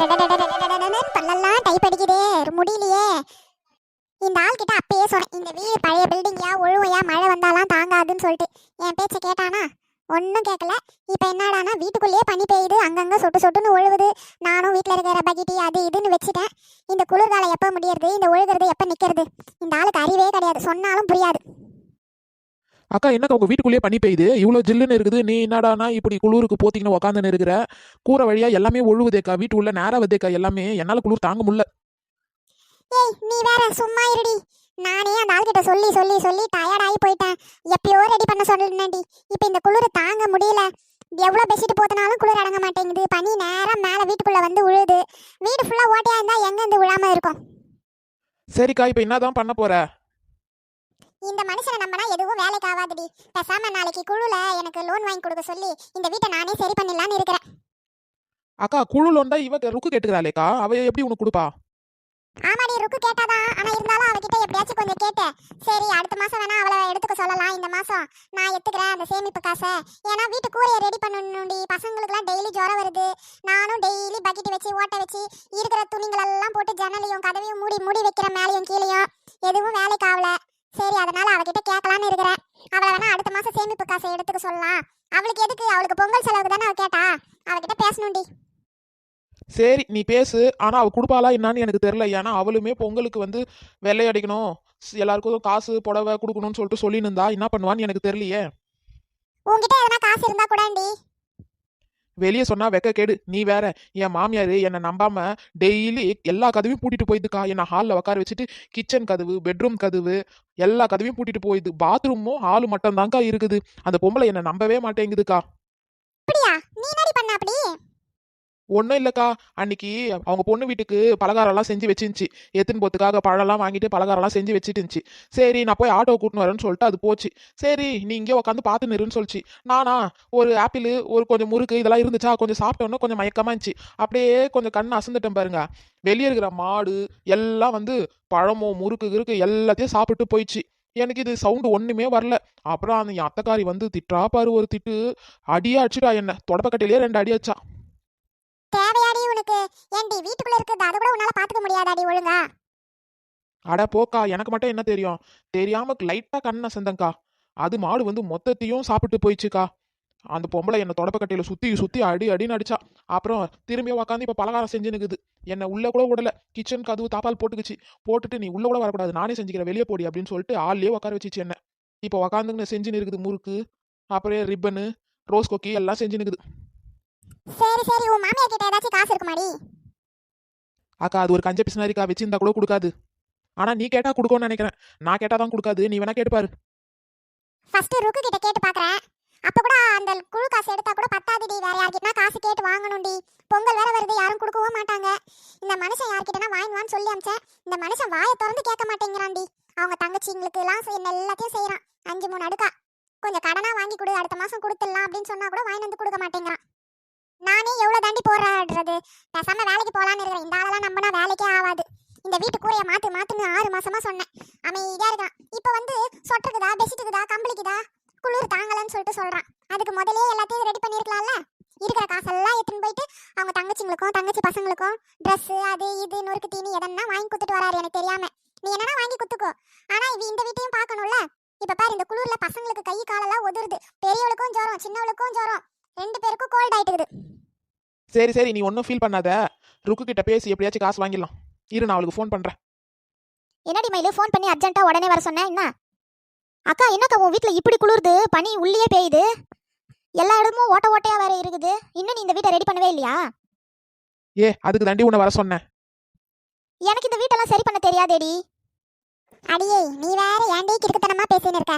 பல்லெல்லாம் டைப் அடிக்குதே முடியலையே இந்த ஆள் கிட்ட இந்த வீடு பழைய பில்டிங்யா ஒழுவையா மழை வந்தாலாம் தாங்காதுன்னு சொல்லிட்டு என் பேச்சை கேட்டானா ஒன்றும் கேட்கல இப்போ என்னடானா வீட்டுக்குள்ளேயே பனி பெய்யுது அங்கங்கே சொட்டு சொட்டுன்னு ஒழுகுது நானும் வீட்டில் இருக்கிற பகிட்டி அது இதுன்னு வச்சுட்டேன் இந்த குளிர்காலம் எப்போ முடியறது இந்த ஒழுகிறது எப்போ நிற்கிறது இந்த ஆளுக்கு அறிவே கிடையாது சொன்னாலும் புரியாது அக்கா என்னக்கா உங்க வீட்டுக்குள்ளேயே பனி பெய்யுது? இவ்வளோ ஜில்லுன்னு இருக்குது. நீ என்னடானா இப்படி குளிருக்கு போத்திக்கின்னு உக்காந்துன்னு இருக்கிற? கூரை வழியா எல்லாமே ஒழுகுதேக்கா. வீட்டுக்குள்ள நேரா வதேக்கா எல்லாமே. என்னால குளிர் தாங்க முடியல. ஏய் நீ வேற சும்மா இருடி. நானே அந்த ஆள்கிட்ட சொல்லி சொல்லி சொல்லி டயர்ட் ஆகி போயிட்டேன். எப்பயோ ரெடி பண்ண சொல்லிருந்தேன்டி இப்போ இந்த குளிர் தாங்க முடியல. எவ்வளோ பெட்ஷீட் போத்தினாலும் குளிர் அடங்க மாட்டேங்குது. பனி நேரம் மேலே வீட்டுக்குள்ள வந்து விழுது வீடு ஃபுல்லாக ஓட்டையா இருந்தா எங்க இருந்து விழாம இருக்கும்? சரிக்கா இப்போ என்னதான் பண்ண போற? இந்த மனுஷனை நம்பினா எதுவும் வேலைக்கு ஆகாதுடி. பேசாம நாளைக்கு குழுல எனக்கு லோன் வாங்கி கொடுக்க சொல்லி இந்த வீட்டை நானே சரி பண்ணிடலான்னு இருக்கிறேன். அக்கா குழுலோண்டா இவ ருக்கு கேட்டுக்கிறாளேக்கா. அவ எப்படி உனக்கு கொடுப்பா? ஆமாடி ருக்கு கேட்டாதான். ஆனா இருந்தாலும் அவகிட்ட எப்படியாச்சும் கொஞ்சம் கேட்டு சரி அடுத்த மாசம் வேணா அவளை எடுத்துக்க சொல்லலாம். இந்த மாசம் நான் எடுத்துக்கிறேன் அந்த சேமிப்பு காசை. ஏன்னா வீட்டு கூரையை ரெடி பண்ணணும்டி. பசங்களுக்குலாம் டெய்லி ஜுரம் வருது. நானும் டெய்லி பக்கெட் வச்சு ஓட்ட வச்சு இருக்கிற துணிகள் எல்லாம் போட்டு ஜன்னலையும் கதவையும் மூடி மூடி வைக்கிற மேலையும் கீழையும் எதுவும் வேலைக்கு ஆகல சரி அதனால அவகிட்ட கேட்கலான்னு இருக்கிறேன் அவளை வேணா அடுத்த மாசம் சேமிப்பு காசை எடுத்துக்க சொல்லலாம். அவளுக்கு எதுக்கு? அவளுக்கு பொங்கல் செலவுக்கு தானே அவ கேட்டா? அவகிட்ட பேசணும்டி. சரி நீ பேசு. ஆனா அவ கொடுப்பாளா என்னன்னு எனக்கு தெரியல. ஏன்னா அவளுமே பொங்கலுக்கு வந்து வெள்ளை அடிக்கணும். ஸ்- எல்லாருக்கும் காசு புடவை கொடுக்கணும்னு சொல்லிட்டு சொல்லின்னு இருந்தா என்ன பண்ணுவான்னு எனக்கு தெரியலையே. உன்கிட்ட எதனா காசு இருந்தா கூடண்டி. வெளியே சொன்னா வெக்க கேடு. நீ வேற என் மாமியார் என்னை நம்பாம டெய்லி எல்லா கதவையும் பூட்டிட்டு போயிதுக்கா என்னை ஹாலில் உட்கார வச்சுட்டு கிச்சன் கதவு பெட்ரூம் கதவு எல்லா கதவையும் பூட்டிட்டு போயிது பாத்ரூமும் ஹாலு மட்டும் தான்க்கா இருக்குது. அந்த பொம்பளை என்னை நம்பவே மாட்டேங்குதுக்கா அப்படியா நீ என்னடி பண்ண அப்படி ஒன்றும் இல்லைக்கா. அன்னைக்கு அவங்க பொண்ணு வீட்டுக்கு பலகாரம்லாம் செஞ்சு வச்சிருந்துச்சு. எத்தின் போத்துக்காக பழம்லாம் வாங்கிட்டு பலகாரம்லாம் செஞ்சு வச்சுட்டு இருந்துச்சு சரி நான் போய் ஆட்டோ கூட்டின்னு வரேன்னு சொல்லிட்டு அது போச்சு. சரி நீ இங்கே உட்காந்து பார்த்து நிறுன்னு சொல்லிச்சு. நானா ஒரு ஆப்பிள் ஒரு கொஞ்சம் முறுக்கு இதெல்லாம் இருந்துச்சா? கொஞ்சம் சாப்பிட்டோன்னே கொஞ்சம் மயக்கமா இருந்துச்சு. அப்படியே கொஞ்சம் கண் அசந்துட்டேன் பாருங்க. வெளியே இருக்கிற மாடு எல்லாம் வந்து பழமோ முறுக்கு கிறுக்கு எல்லாத்தையும் சாப்பிட்டு போயிடுச்சு. எனக்கு இது சவுண்டு ஒன்றுமே வரல. அப்புறம் அந்த என் அத்தைக்காரி வந்து திட்டா பாரு ஒரு திட்டு. அடியா அடிச்சுட்டா என்ன? தொடப்பக்கட்டையிலேயே ரெண்டு அடி அடிச்சா. தேவையாடி உனக்கு. ஏண்டி வீட்டுக்குள்ள இருக்குது அது கூட உன்னால பாத்துக்க முடியாதாடி ஒழுங்கா? அட போக்கா எனக்கு மட்டும் என்ன தெரியும்? தெரியாம லைட்டா கண்ணை சந்தங்கா அது மாடு வந்து மொத்தத்தையும் சாப்பிட்டு போயிடுச்சுக்கா. அந்த பொம்பளை என்னை தொடப்பக்கட்டையில சுத்தி சுத்தி அடி அடின்னு அடிச்சா. அப்புறம் திரும்பியும் உக்காந்து இப்ப பலகாரம் செஞ்சு நிக்குது என்னை உள்ள கூட விடல. கிச்சன் கதவு தாப்பால் போட்டுக்குச்சு. போட்டுட்டு நீ உள்ள கூட வரக்கூடாது. நானே செஞ்சுக்கிறேன். வெளியே போடி அப்படின்னு சொல்லிட்டு ஆள்லயே உட்கார வச்சிச்சு என்ன. இப்போ உக்காந்துன்னு செஞ்சு இருக்குது முறுக்கு அப்புறம் ரிப்பனு ரோஸ் கொக்கி எல்லாம் செஞ்சு நிற்குது சரி சரி உன் மாமியார் கிட்ட ஏதாச்சும் காசு இருக்குமாடி? அக்கா அது ஒரு கஞ்ச பிசினாரிக்கா வச்சிருந்தா கூட கொடுக்காது. ஆனா நீ கேட்டா கொடுக்கும்னு நினைக்கிறேன். நான் கேட்டா தான் கொடுக்காது. நீ வேணா கேட்டு பாரு ஃபர்ஸ்ட் ருக்கு கிட்ட கேட்டு பாக்குறேன். அப்ப கூட அந்த குழு காசு எடுத்தா கூட பத்தாதுடி. வேற யார்கிட்டனா காசு கேட்டு வாங்கணும்டி. பொங்கல் வேற வருது. யாரும் கொடுக்கவும் மாட்டாங்க. இந்த மனுஷன் யார்கிட்டனா வாங்கிவான்னு சொல்லி அமிச்சேன். இந்த மனுஷன் வாயை திறந்து கேட்க மாட்டேங்கிறான்டி. அவங்க தங்கச்சிங்களுக்கு எல்லாம் என்ன எல்லாத்தையும் செய்யறான் அஞ்சு மூணு அடுக்கா. கொஞ்சம் கடனா வாங்கி கொடு. அடுத்த மாசம் கொடுத்துடலாம் அப்படின்னு சொன்னா கூட வாங்கி வந்து கொடுக்க மாட்டேங்கிறான். நானே எவ்வளோ தாண்டி போராடுறது? பேசாம வேலைக்கு போகலான்னு இருக்கிறேன். இந்த ஆளெல்லாம் நம்பினா வேலைக்கே ஆகாது இந்த வீட்டு கூரையை மாத்து மாத்துன்னு ஆறு மாசமா சொன்னேன். அமைதியா இருக்கான். இப்போ வந்து சொட்டருக்குதா பெசிட்டுக்குதா கம்பளிக்குதா? குளிர் தாங்கலன்னு சொல்லிட்டு சொல்றான். அதுக்கு முதலே எல்லாத்தையும் ரெடி பண்ணிருக்கலாம்ல? இருக்கிற காசெல்லாம் எடுத்துன்னு போயிட்டு அவங்க தங்கச்சிங்களுக்கும் தங்கச்சி பசங்களுக்கும் ட்ரெஸ்ஸு அது இது நொறுக்கு தீனி எதனா வாங்கி கொடுத்துட்டு வராரு எனக்கு தெரியாம. நீ என்னன்னா வாங்கி குத்துக்கோ. ஆனா இவ இந்த வீட்டையும் பார்க்கணும்ல? இப்ப பாரு இந்த குளிர்ல பசங்களுக்கு கை காலெல்லாம் ஒதுருது பெரியவளுக்கும் ஜோரம் சின்னவளுக்கும் ஜோரம். ரெண்டு பேருக்கும் கோல்ட் ஆயிட்டுக்குது. சரி சரி நீ ஒன்றும் ஃபீல் பண்ணாத. ருக்கு கிட்ட பேசி எப்படியாச்சும் காசு வாங்கிடலாம். இரு நான் அவளுக்கு ஃபோன் பண்றேன். என்னடி மயிலு ஃபோன் பண்ணி அர்ஜென்ட்டா உடனே வர சொன்னேன் என்ன? அக்கா என்னக்கா உன் வீட்ல இப்படி குளிருது? பனி உள்ளே பெய்யுது. எல்லா இடமும் ஓட்ட ஓட்டையா வேற இருக்குது. இன்னும் நீ இந்த வீட்டை ரெடி பண்ணவே இல்லையா? ஏ அதுக்கு தாண்டி உன்னை வர சொன்னேன். எனக்கு இந்த வீட்டெல்லாம் சரி பண்ண தெரியாதேடி. அடியே நீ வேற ஏன்டி கிறுக்குத்தனமா பேசின்னு இருக்க?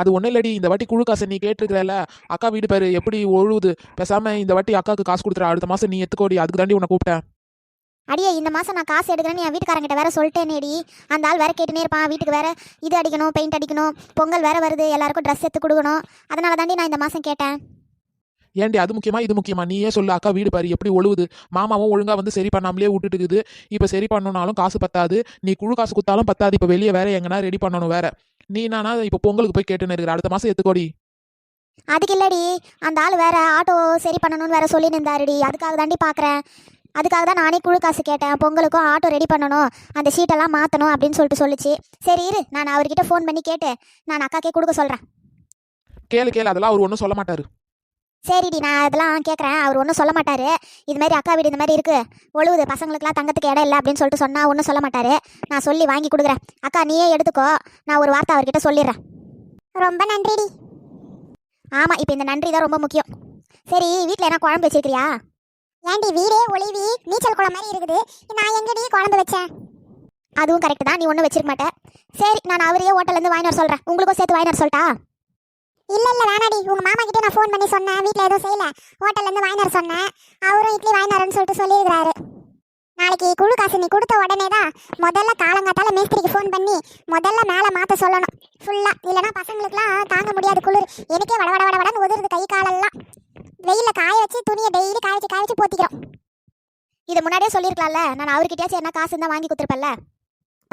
அது ஒன்றும் இல்லடி இந்த வாட்டி குழு காசை நீ கேட்டிருக்கிறல அக்கா வீடு பேரு எப்படி ஒழுகுது பேசாம இந்த வாட்டி அக்காவுக்கு காசு கொடுத்துற அடுத்த மாசம் நீ எத்துக்கோடி அதுக்கு தாண்டி உன்னை கூப்பிட்டேன். அடியே இந்த மாசம் நான் காசு எடுக்கிறேன்னு என் வீட்டுக்காரங்கிட்ட வேற சொல்லிட்டேனேடி. அந்த ஆள் வேற கேட்டுனே இருப்பான் வீட்டுக்கு வேற இது அடிக்கணும் பெயிண்ட் அடிக்கணும் பொங்கல் வேற வருது எல்லாருக்கும் ட்ரெஸ் எடுத்து கொடுக்கணும். அதனால தாண்டி நான் இந்த மாசம் கேட்டேன். ஏன்டி அது முக்கியமா இது முக்கியமா? நீயே சொல்லு அக்கா வீடு பாரு எப்படி ஒழுகுது மாமாவும் ஒழுங்கா வந்து சரி பண்ணாமலே விட்டுட்டு இருக்குது இப்போ சரி பண்ணணும்னாலும் காசு பத்தாது. நீ குழு காசு கொடுத்தாலும் பத்தாது. இப்போ வெளியே வேற எங்கன்னா ரெடி பண்ணணும் வேற. நீ என்னன்னா இப்போ பொங்கலுக்கு போய் கேட்டுன்னு இருக்கிற அடுத்த மாசம் எத்துக்கோடி அதுக்கு இல்லடி அந்த ஆள் வேற ஆட்டோ சரி பண்ணணும்னு வேற சொல்லி நின்றாருடி அதுக்காக தாண்டி பார்க்குறேன் அதுக்காக தான் நானே குழு காசு கேட்டேன். பொங்கலுக்கும் ஆட்டோ ரெடி பண்ணணும். அந்த ஷீட்டெல்லாம் மாற்றணும் அப்படின்னு சொல்லிட்டு சொல்லுச்சு. சரி இரு நான் அவர்கிட்ட ஃபோன் பண்ணி கேட்டு நான் அக்காக்கே கொடுக்க சொல்கிறேன் கேளு கேளு. அதெல்லாம் அவர் ஒன்றும் சொல்ல மாட்டாரு. சரிடி நான் அதெல்லாம் கேட்குறேன் அவர் ஒன்றும் சொல்ல மாட்டாரு. இது மாதிரி அக்கா வீடு இந்த மாதிரி இருக்கு. ஒழுகுது. பசங்களுக்குலாம் தங்கத்துக்கு இடம் இல்லை அப்படின்னு சொல்லிட்டு சொன்னா ஒன்றும் சொல்ல மாட்டாரு. நான் சொல்லி வாங்கி கொடுக்குறேன். அக்கா நீயே எடுத்துக்கோ. நான் ஒரு வார்த்தை அவர்கிட்ட சொல்லிடுறேன். ரொம்ப நன்றிடி. ஆமாம் இப்போ இந்த நன்றி தான் ரொம்ப முக்கியம். சரி வீட்டில் என்ன குழம்பு வச்சிருக்கிறியா? ஏன்டி வீடே ஒளிவி நீச்சல் குளம் மாதிரி இருக்குது. நான் எங்கடி குழம்பு வச்சேன். அதுவும் கரெக்ட் தான். நீ ஒன்றும் வச்சிருக்க மாட்டே. சரி நான் அவரையே ஹோட்டல்லேருந்து வாங்கிட்டு வர சொல்கிறேன் உங்களுக்கும் சேர்த்து வாங்கிட்டு வர சொல்லட்டா? இல்ல இல்ல வேணாடி. உங்க மாமா கிட்ட நான் ஃபோன் பண்ணி சொன்னேன். வீட்டில் எதுவும் செய்யல. ஹோட்டல்ல இருந்து வாங்கினார் சொன்னேன். அவரும் இட்லி வாங்கினாருன்னு சொல்லிட்டு சொல்லியிருக்கிறாரு. நாளைக்கு குழு காசு நீ கொடுத்த உடனே தான் முதல்ல காலங்காத்தால மேஸ்திரிக்கு ஃபோன் பண்ணி முதல்ல மேலே மாற்ற சொல்லணும். ஃபுல்லா இல்லைன்னா பசங்களுக்குலாம் தாங்க முடியாது குளிர். எனக்கே வட வட வட வடன்னு உதிருது கை காலெல்லாம். வெயிலில் காய வச்சு துணியை டெய்லி காய வச்சு காய வச்சு போத்திக்கிறோம். இது முன்னாடியே சொல்லியிருக்கலாம்ல. நான் அவர்கிட்டயாச்சும் என்ன காசு இருந்தால் வாங்கி கொடுத்துருப்பேன்ல.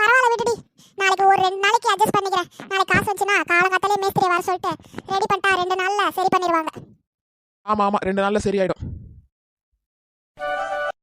பரவாயில்ல விட்டுடி நாளைக்கு ஒரு ரெண்டு நாளைக்கு அட்ஜஸ்ட் பண்ணிக்கிறேன். நாளைக்கு காசு வச்சுன்னா காலங்காத்தாலே மேஸ்திரி வர சொல்லிட்டு ரெடி பண்ணிட்டா ரெண்டு நாளில் சரி பண்ணிடுவாங்க. ஆமாம் ஆமாம் ரெண்டு நாளில் சரியாயிடும்